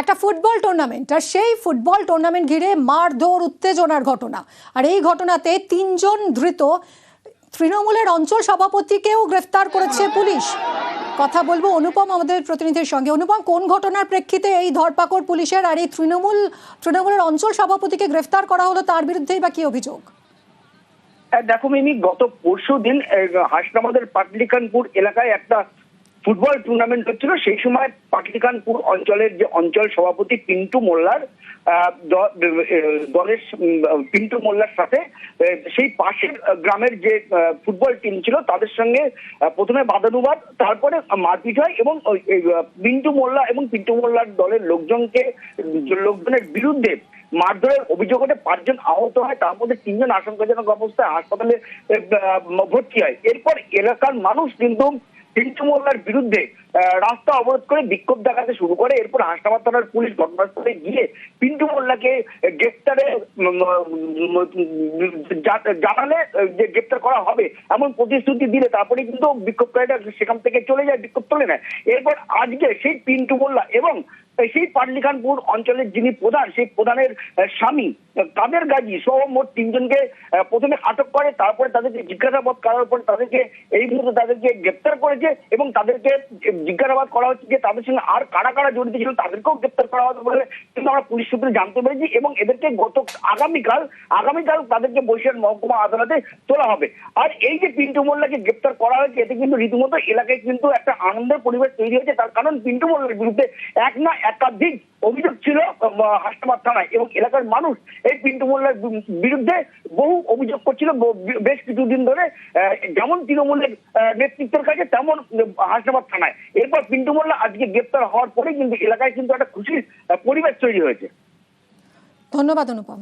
একটা football tournament আর সেই football tournament ঘিরে মারধর, উত্তেজনার ঘটনা। আর এই ঘটনাতে তিনজন ধৃত, তৃণমূলের অঞ্চল সভাপতিকেও গ্রেফতার করেছে পুলিশ। কথা বলব অনুপম, আমাদের প্রতিনিধির সঙ্গে। অনুপম, কোন ঘটনার প্রেক্ষিতে এই ধরপাকড় পুলিশের আর এই তৃণমূল, তৃণমূলের অঞ্চল সভাপতিকে গ্রেফতার করা হলো তার বিরুদ্ধেই বা কি অভিযোগ? দেখো মিমি, গত পরশু দিন হাসনামাদের পাটলিকানপুর এলাকায় একটা ফুটবল টুর্নামেন্ট হচ্ছিল, সেই সময় পাটলিকানপুর অঞ্চলের যে অঞ্চল সভাপতি পিন্টু মোল্লার দলের পিন্টু মোল্লার সাথে সেই পাশের গ্রামের যে ফুটবল টিম ছিল, তাদের সঙ্গে প্রথমে বাদানুবাদ, তারপরে মারপিট হয় এবং পিন্টু মোল্লা এবং পিন্টু মোল্লার দলের লোকজনকে, লোকজনের বিরুদ্ধে মারধরের অভিযোগ ওঠে, পাঁচজন আহত হয়, তার মধ্যে তিনজন আশঙ্কাজনক অবস্থায় হাসপাতালে ভর্তি হয়। এরপর এলাকার মানুষ কিন্তু পিন্টু মোল্লার বিরুদ্ধে রাস্তা অবরোধ করে বিক্ষোভ দেখাতে শুরু করে, এরপর হাসনাবাদ থানার পুলিশ ঘটনাস্থলে গিয়ে পিন্টু মোল্লাকে গ্রেপ্তারে জানালে যে গ্রেপ্তার করা হবে, এমন প্রতিশ্রুতি দিলে তারপরে কিন্তু বিক্ষোভকারীরা সেখান থেকে চলে যায়, বিক্ষোভ তুলে নেয়। এরপর আজকে সেই পিন্টু মোল্লা এবং সেই পাটলিখানপুর অঞ্চলের যিনি প্রধান, সেই প্রধানের স্বামী কাদের গাজী? সহ মোট তিনজনকে প্রথমে আটক করে, তারপরে তাদেরকে জিজ্ঞাসাবাদ করার পর তাদেরকে এই মুহূর্তে তাদেরকে গ্রেপ্তার করেছে এবং তাদেরকে জিজ্ঞাসাবাদ করা হচ্ছে যে তাদের সঙ্গে আর কারা কারা জড়িত ছিল তাদেরকেও গ্রেপ্তার করা হবে বলে কিন্তু আমরা পুলিশ সূত্রে জানতে পেরেছি এবং এদেরকে গত আগামীকাল আগামীকাল তাদেরকে বরিশাল মহকুমা আদালতে তোলা হবে। আর এই যে পিন্টু মোল্লাকে গ্রেপ্তার করা হয়েছে, এতে কিন্তু রীতিমতো এলাকায় কিন্তু একটা আনন্দের পরিবেশ তৈরি হয়েছে। তার কারণ পিন্টু মোল্লার বিরুদ্ধে এক না একাধিক অভিযোগ ছিল হাসনাবাদ থানায়। এবং এলাকার মানুষ এই পিন্টু মোল্লার বিরুদ্ধে বহু অভিযোগ করছিল বেশ কিছুদিন ধরে যেমন তৃণমূলের নেতৃত্বের কাছে, তেমন হাসনাবাদ থানায়। এরপর পিন্টু মোল্লা আজকে গ্রেপ্তার হওয়ার পরে কিন্তু এলাকায় কিন্তু একটা খুশির পরিবেশ তৈরি হয়েছে। ধন্যবাদ, অনুপম।